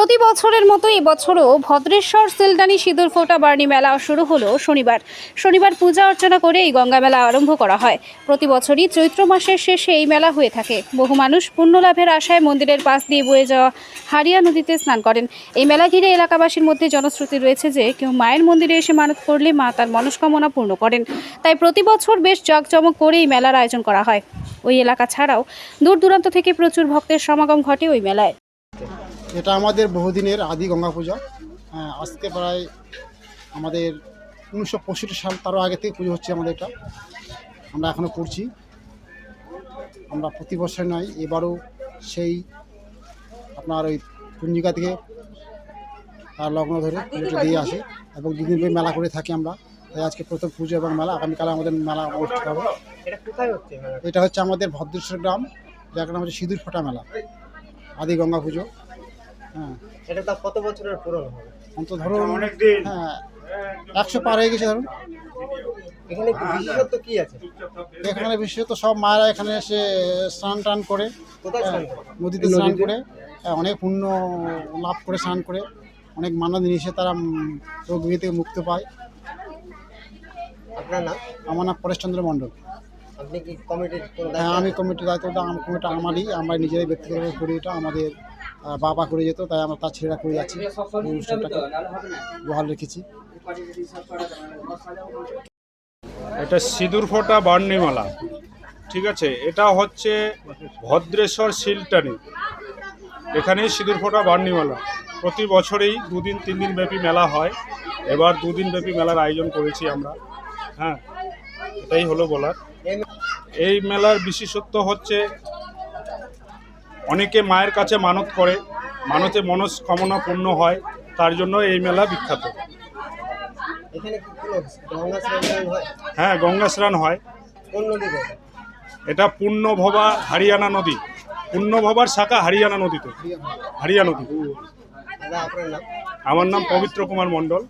প্রতি বছরের মতো এবছরও ভদ্রেশ্বর সিলদানি সিঁদুর ফোটা বার্নি মেলা শুরু হলো শনিবার। শনিবার পূজা অর্চনা করে এই গঙ্গা মেলা আরম্ভ করা হয়। প্রতি বছরই চৈত্র মাসের শেষে এই মেলা হয়ে থাকে। বহু মানুষ পুণ্য লাভের আশায় মন্দিরের পাশ দিয়ে বয়ে যাওয়া হারিয়া নদীতে স্নান করেন। এই মেলা ঘিরে এলাকাবাসীর মধ্যে জনশ্রুতি রয়েছে যে কেউ মায়ের মন্দিরে এসে মানত করলে মা তার মনস্কামনা পূর্ণ করেন। তাই প্রতি বছর বেশ জাঁকজমক করে এই মেলার আয়োজন করা হয়। ওই এলাকা ছাড়াও দূর দূরান্ত থেকে প্রচুর ভক্তের সমাগম ঘটে ওই মেলায়। এটা আমাদের বহুদিনের আদি গঙ্গা পূজা। হ্যাঁ, আজকে প্রায় আমাদের উনিশশো পঁয়ষট্টি সাল তারও আগে থেকে পুজো হচ্ছে আমাদের এটা। আমরা এখনও করছি। আমরা প্রতি বছর নয় এবারও সেই আপনার ওই কুঞ্জিকা থেকে তার লগ্ন ধরে পুজোটা দিয়ে আসে এবং দুদিন মেলা করে থাকি আমরা। তাই আজকে প্রথম পুজো এবং মেলা আগামীকাল আমাদের মেলা অনুষ্ঠিত হবে। এটা হচ্ছে আমাদের ভদ্রেশ্বর গ্রাম যার নাম হচ্ছে সিঁদুর ফোটা মেলা আদি গঙ্গা পুজো। এটা তো কত বছরের পুরনো হবে? অন্ত ধরুন হ্যাঁ একশো পার হয়ে গেছে ধরুন। এখানে বিশেষত্ব কি আছে? এখানে বিশেষত সব মায়েরা এখানে এসে স্নান টান করে হ্যাঁ? নদীতে স্নান করে হ্যাঁ, অনেক পুণ্য লাভ করে স্নান করে অনেক মানব নিয়ে তারা রোগ থেকে মুক্ত পায়। আপনার নাম? আমার নাম পরেশচন্দ্র মণ্ডল। আপনি কি কমিটির হ্যাঁ দায়িত্ব আমি কমিটির দায়িত্বটা আমার কমিটি আমারই আমরা নিজেরাই ব্যক্তিগতভাবে করি এটা আমাদের বাবা করে যেত, তাই আমরা তার ছেলেরা করে যাচ্ছি। অনুষ্ঠানটাকে রেখেছি। এটা সিঁদুর ফোটা বার্নিমালা ঠিক আছে? এটা হচ্ছে ভদ্রেশ্বর শিলটানি এখানেই সিঁদুর ফোটা বার্নিমালা প্রতি বছরেই দুদিন, তিন দিন ব্যাপী মেলা হয়। এবার দুদিন ব্যাপী মেলার আয়োজন করেছি আমরা। হ্যাঁ এটাই হলো বলার। এই মেলার বিশেষত্ব হচ্ছে অনেকে মায়ের কাছে মানত করে মানতে মনস্কামনা পূর্ণ হয় তার জন্য এই মেলা বিখ্যাত। হয় গঙ্গা স্নান হয়। এটা পূর্ণভবা হারিয়ানা নদী। পূর্ণভবার শাখা হারিয়ানা নদীতে। হারিয়া নদী। আমার নাম পবিত্র কুমার মণ্ডল।